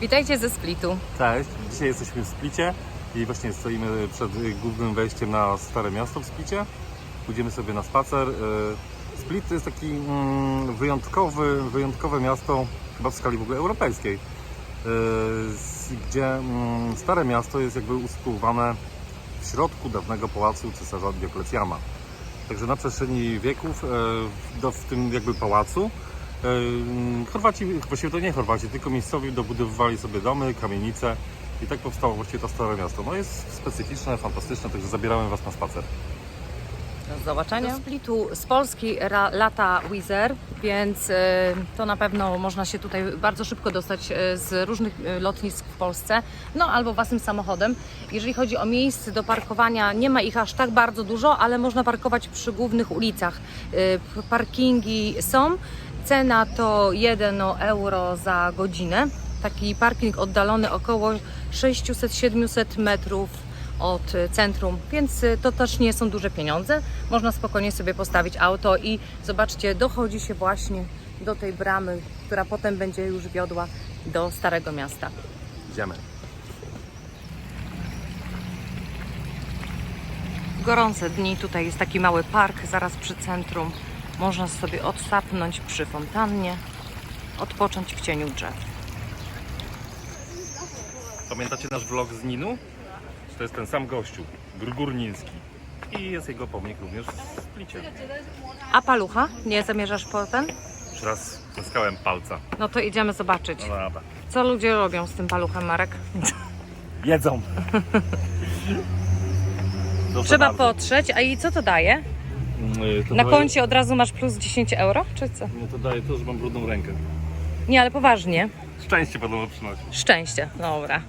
Witajcie ze Splitu. Cześć, dzisiaj jesteśmy w Splicie i właśnie stoimy przed głównym wejściem na Stare Miasto w Splicie. Pójdziemy sobie na spacer. Y, Split to jest taki mm, wyjątkowy, wyjątkowe miasto, chyba w skali w ogóle europejskiej, z- gdzie mm, Stare Miasto jest jakby usytuowane w środku dawnego pałacu cesarza Dioklecjana. Także na przestrzeni wieków e, w tym jakby pałacu e, Chorwaci, właściwie to nie Chorwaci, tylko miejscowi dobudowywali sobie domy, kamienice i tak powstało właściwie to stare miasto. No jest specyficzne, fantastyczne, także zabieramy Was na spacer. Do zobaczenia. Do Splitu z Polski ra, lata Wizer, więc y, to na pewno można się tutaj bardzo szybko dostać y, z różnych y, lotnisk w Polsce, no albo własnym samochodem. Jeżeli chodzi o miejsc do parkowania, nie ma ich aż tak bardzo dużo, ale można parkować przy głównych ulicach. Y, parkingi są. Cena to 1 euro za godzinę. Taki parking oddalony około 600-700 metrów od centrum, więc to też nie są duże pieniądze. Można spokojnie sobie postawić auto i zobaczcie, dochodzi się właśnie do tej bramy, która potem będzie już wiodła do Starego Miasta. Idziemy. Gorące dni, tutaj jest taki mały park zaraz przy centrum. Można sobie odsapnąć przy fontannie, odpocząć w cieniu drzew. Pamiętacie nasz vlog z Ninu? To jest ten sam gościu, Grgur Niński. I jest jego pomnik również w Splicie. A palucha? Nie zamierzasz potem? Już raz zyskałem palca. No to idziemy zobaczyć, No dobra. co ludzie robią z tym paluchem, Marek. Jedzą! Trzeba potrzeć, a i co to daje? Mm, to Na daje- koncie od razu masz plus 10 euro, czy co? Nie, to daje to, że mam brudną rękę. Nie, ale poważnie. Szczęście podobno przynosi. Szczęście, dobra.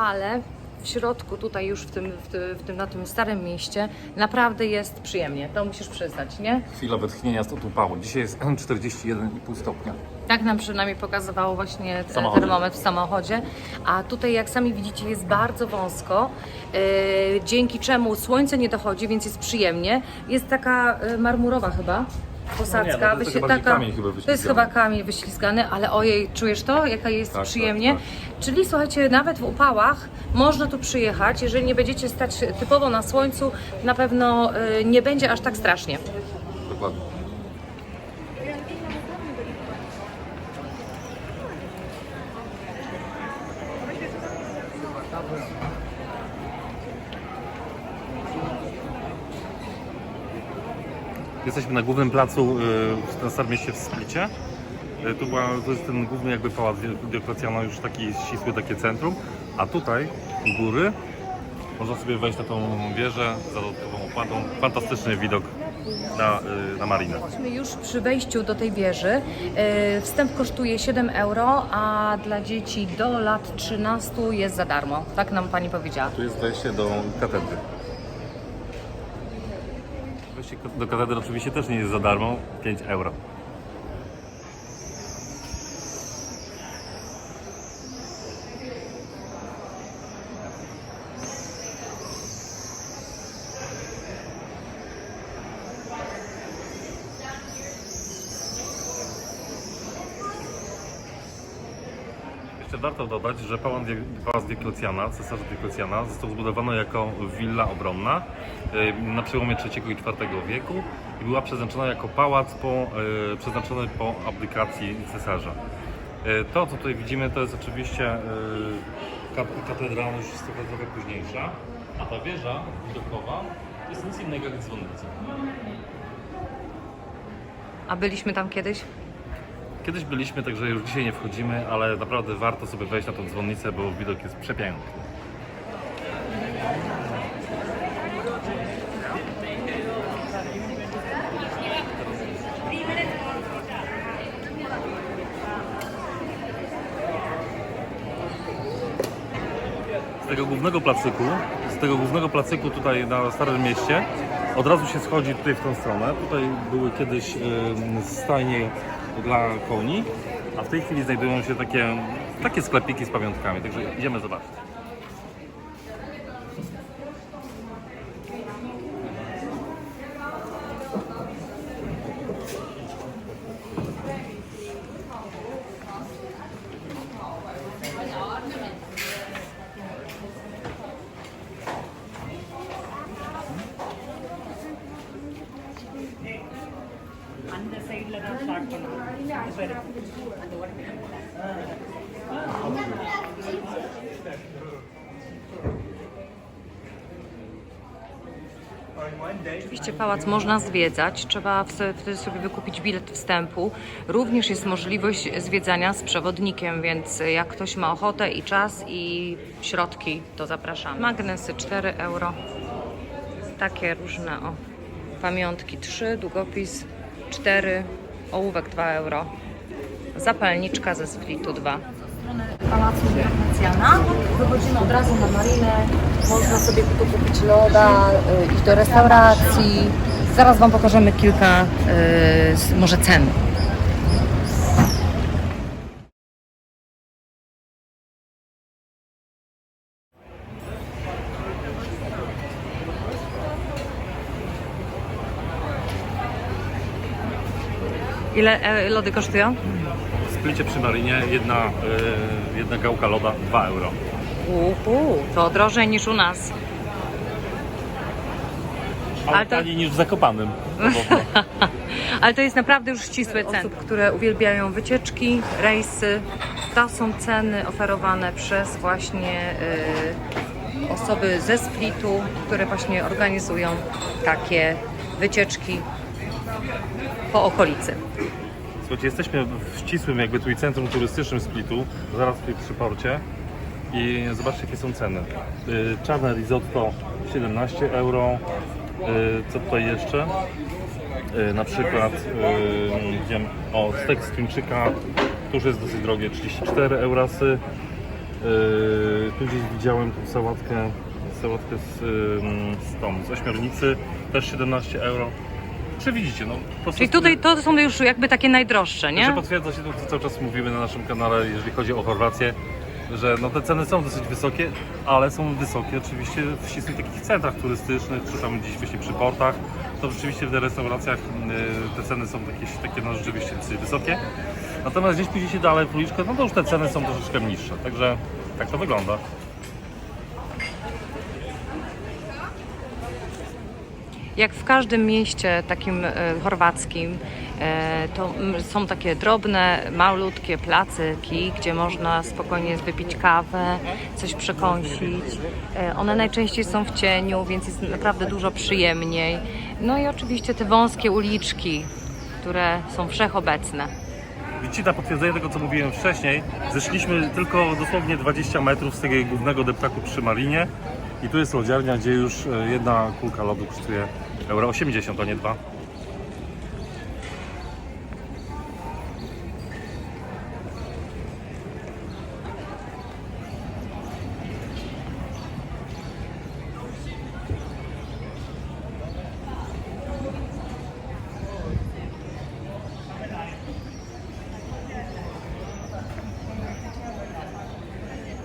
Upale w środku, tutaj już w tym, w, ty, w tym, na tym starym mieście, naprawdę jest przyjemnie. To musisz przyznać, nie? Chwila wytchnienia stąd upało. Dzisiaj jest 41,5 stopnia. Tak nam przynajmniej pokazywało właśnie W samochodzie. termometr w samochodzie. A tutaj, jak sami widzicie, jest bardzo wąsko, e, dzięki czemu słońce nie dochodzi, więc jest przyjemnie. Jest taka e, marmurowa chyba posadzka. No nie, no to jest wyświe- bardziej kamień chyba to jest chyba kamień wyślizgany, ale ojej, czujesz to? Jaka jest Tak, przyjemnie? tak, Czyli słuchajcie, nawet w upałach można tu przyjechać. Jeżeli nie będziecie stać typowo na słońcu, na pewno e, nie będzie aż tak strasznie. Jesteśmy na głównym placu y, na Starym Mieście w Splicie. Y, Tu, była, to jest ten główny jakby pałac Dioklecjana, już taki ścisły takie centrum. A tutaj u góry można sobie wejść na tą wieżę za dodatkową opłatą. Fantastyczny widok na, y, na marinę. Jesteśmy już przy wejściu do tej wieży. Wstęp kosztuje 7 euro, a dla dzieci do lat 13 jest za darmo. Tak nam pani powiedziała. Tu jest wejście do katedry. Wejście do katedry oczywiście też nie jest za darmo, 5 euro. Jeszcze warto dodać, że pałac pałac cesarza Dioklecjana, został zbudowany jako willa obronna y, na przełomie III i IV wieku i była przeznaczona jako pałac po, y, przeznaczony po abdykacji cesarza. Y, To, co tutaj widzimy, to jest oczywiście kat- katedralna, już jest trochę późniejsza, a ta wieża widokowa to jest nic innego jak dzwonnica. A byliśmy tam kiedyś? Kiedyś byliśmy, także już dzisiaj nie wchodzimy, ale naprawdę warto sobie wejść na tą dzwonnicę, bo widok jest przepiękny. Z tego głównego placyku, z tego głównego placyku tutaj na Starym Mieście, od razu się schodzi tutaj w tą stronę. Tutaj były kiedyś em, stajnie dla koni, a w tej chwili znajdują się takie, takie sklepiki z pamiątkami, także idziemy zobaczyć. Oczywiście pałac można zwiedzać, trzeba wtedy sobie wykupić bilet wstępu. Również jest możliwość zwiedzania z przewodnikiem, więc jak ktoś ma ochotę i czas i środki, to zapraszamy. Magnesy 4 euro. Takie różne o. Pamiątki 3, długopis 4, ołówek 2 euro. Zapalniczka ze splitu 2. Pałacu Diocletiana. Wychodzimy od razu na marinę. Można sobie tu kupić loda, y, iść do restauracji. Zaraz Wam pokażemy kilka y, z- może cen. Ile e, lody kosztują? Splicie przy Marinie jedna, y, jedna gałka loda 2 euro. Uhu, to drożej niż u nas. Ale, Ale to- taniej niż w Zakopanym. Ale to jest naprawdę już ścisłe ceny. Osób, które uwielbiają wycieczki, rejsy, to są ceny oferowane przez właśnie y, osoby ze Splitu, które właśnie organizują takie wycieczki po okolicy. Słuchajcie, jesteśmy w ścisłym jakby tu i centrum turystycznym Splitu, zaraz tutaj przy porcie i zobaczcie jakie są ceny. Y, Czarne risotto 17 euro, Y, co tutaj jeszcze? Y, Na przykład wiem, o stek z tuńczyka, to już jest dosyć drogie, 34 eurasy. Tu gdzieś widziałem tą sałatkę, sałatkę z, z, tą, z ośmiornicy, też 17 euro. Czy widzicie, no po prostu Czyli tutaj to są już jakby takie najdroższe, nie? potwierdza się to, co cały czas mówimy na naszym kanale, jeżeli chodzi o Chorwację, że no te ceny są dosyć wysokie, ale są wysokie oczywiście w ścisłych takich centrach turystycznych, czy tam gdzieś właśnie przy portach, to rzeczywiście w tych restauracjach y, te ceny są jakieś takie no rzeczywiście dosyć wysokie. Natomiast gdzieś pójdzie się dalej w uliczkę, no to już te ceny są troszeczkę niższe, także tak to wygląda. Jak w każdym mieście takim e, chorwackim, e, to są takie drobne, malutkie placyki, gdzie można spokojnie wypić kawę, coś przekąsić. E, One najczęściej są w cieniu, więc jest naprawdę dużo przyjemniej. No i oczywiście te wąskie uliczki, które są wszechobecne. Widzicie na potwierdzenie tego, co mówiłem wcześniej, zeszliśmy tylko dosłownie 20 metrów z tego głównego deptaku przy Marinie i tu jest lodziarnia, gdzie już jedna kulka lodu kosztuje euro 80, a nie 2.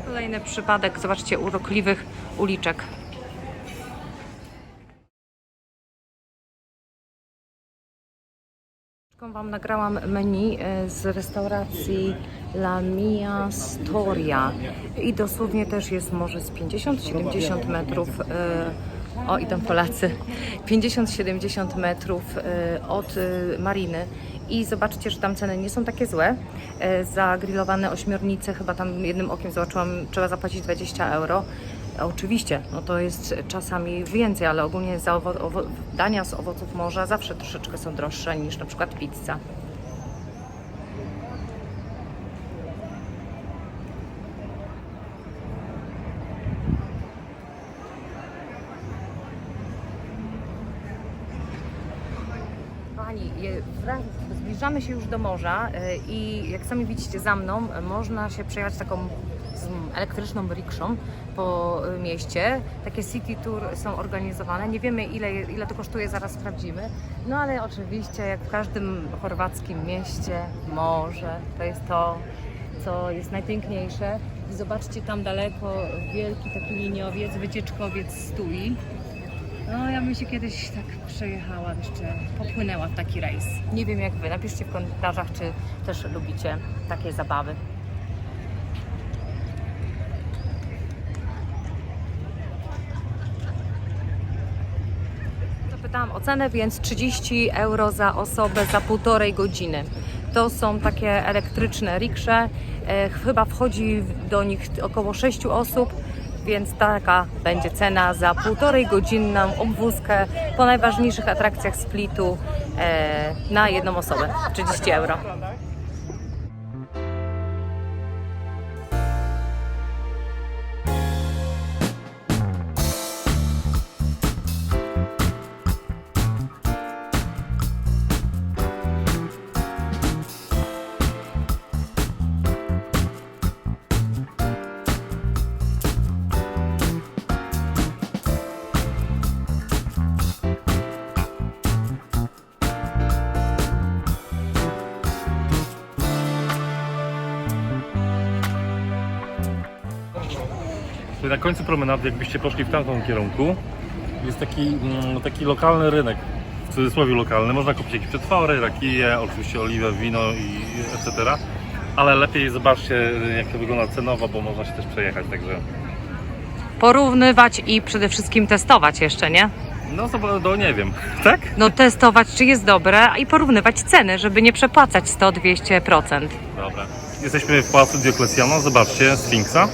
Kolejny przypadek, zobaczcie, urokliwych uliczek. Wam nagrałam menu e, z restauracji La Mia Storia. I dosłownie też jest może z 50-70 metrów e, o idą Polacy. 50-70 metrów e, od mariny. I zobaczcie, że tam ceny nie są takie złe. Za grillowane ośmiornice chyba tam jednym okiem zobaczyłam trzeba zapłacić 20 euro Oczywiście, no to jest czasami więcej, ale ogólnie za owo- dania z owoców morza zawsze troszeczkę są droższe niż na przykład pizza. Wra- zbliżamy się już do morza e, i jak sami widzicie za mną, e, można się przejechać taką elektryczną rikszą po e, mieście. Takie city tour są organizowane. Nie wiemy ile, ile to kosztuje, zaraz sprawdzimy. No ale oczywiście jak w każdym chorwackim mieście morze to jest to, co jest najpiękniejsze. I zobaczcie tam daleko wielki taki liniowiec, wycieczkowiec stoi. No, ja bym się kiedyś tak przejechała, jeszcze popłynęła w taki rejs. Nie wiem jak Wy, napiszcie w komentarzach, czy też lubicie takie zabawy. Zapytałam o cenę, więc 30 euro za osobę za półtorej godziny. To są takie elektryczne riksze. E, chyba wchodzi do nich około 6 osób, więc taka będzie cena za półtorej godzinną obwózkę po najważniejszych atrakcjach Splitu e, na jedną osobę. 30 euro. Na końcu promenady, jakbyście poszli w tamtym kierunku, jest taki, mm, taki lokalny rynek, w cudzysłowie lokalny. Można kupić jakieś przetwory, rakije, oczywiście oliwę, wino i etc. Ale lepiej zobaczcie, jak to wygląda cenowo, bo można się też przejechać, także... Porównywać i przede wszystkim testować jeszcze, nie? No to do nie wiem, tak? No testować, czy jest dobre i porównywać ceny, żeby nie przepłacać 100-200%. Dobra. Jesteśmy w Pałacu Dioklecjana, zobaczcie, Sfinksa.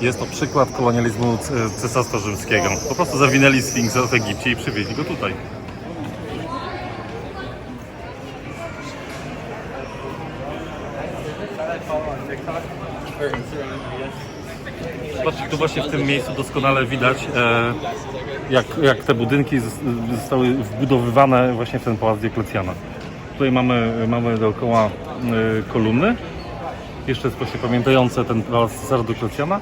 Jest to przykład kolonializmu cesarstwa rzymskiego. Po prostu zawinęli Sfinksa w Egipcie i przywieźli go tutaj. Zobaczcie, tu właśnie w tym miejscu doskonale widać, e, jak, jak te budynki zos- zostały wbudowywane właśnie w ten pałac Dioklecjana. Tutaj mamy, mamy dookoła e, kolumny, jeszcze jest właśnie pamiętające ten pałac cesarza Dioklecjana,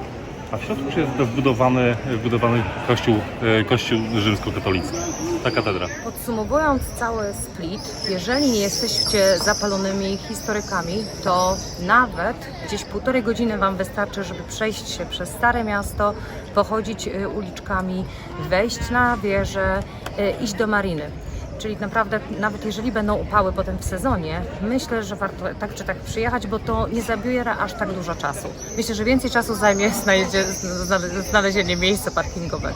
a w środku jest wbudowany, wbudowany kościół, e, kościół rzymskokatolicki, ta katedra. Podsumowując cały split, jeżeli nie jesteście zapalonymi historykami, to nawet gdzieś półtorej godziny Wam wystarczy, żeby przejść się przez Stare Miasto, pochodzić y, uliczkami, wejść na wieżę, y, iść do mariny. Czyli naprawdę, nawet jeżeli będą upały potem w sezonie, myślę, że warto tak czy tak przyjechać, bo to nie zabiera aż tak dużo czasu. Myślę, że więcej czasu zajmie znalezie- znale- znalezienie miejsca parkingowego.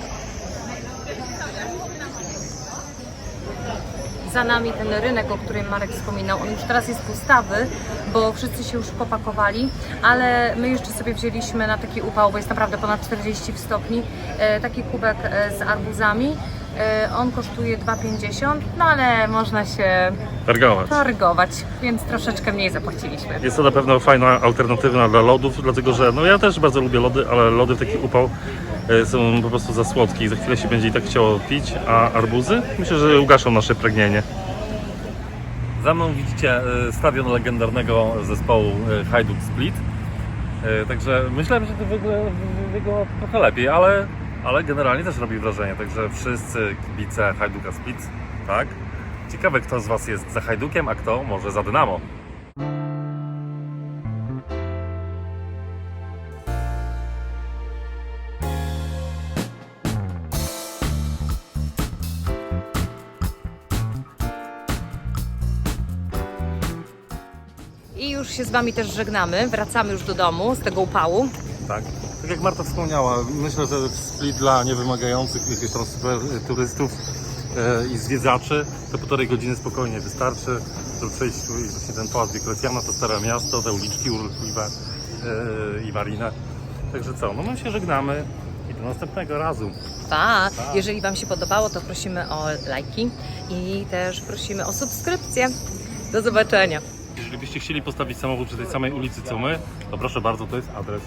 Za nami ten rynek, o którym Marek wspominał, on już teraz jest pustawy, bo wszyscy się już popakowali, ale my jeszcze sobie wzięliśmy na taki upał, bo jest naprawdę ponad 40 stopni, e, taki kubek e, z arbuzami. E, On kosztuje 2,50, no ale można się Targować. targować, więc troszeczkę mniej zapłaciliśmy. Jest to na pewno fajna alternatywa dla lodów, dlatego że no ja też bardzo lubię lody, ale lody w taki upał e, są po prostu za słodkie i za chwilę się będzie i tak chciało pić, a arbuzy myślę, że ugaszą nasze pragnienie. Za mną widzicie e, stadion legendarnego zespołu Hajduk Split. Także myślałem, że to wygląda, wygląda trochę lepiej, ale, ale generalnie też robi wrażenie. Także wszyscy kibice Hajduka Split, tak? Ciekawe kto z Was jest za Hajdukiem, a kto może za Dynamo. I już się z Wami też żegnamy, wracamy już do domu z tego upału. Tak. Tak jak Marta wspomniała, myślę, że Split dla niewymagających jakichś tam super turystów e, i zwiedzaczy to półtorej godziny spokojnie wystarczy, żeby przejść właśnie ten pałac Dioklecjana, to stare miasto, te uliczki urokliwe e, i marinę. Także co, no my się żegnamy. I do następnego razu. Pa! Jeżeli Wam się podobało, to prosimy o lajki i też prosimy o subskrypcję. Do zobaczenia. Jeżeli byście chcieli postawić samochód przy tej samej ulicy co my, to proszę bardzo, to jest adres.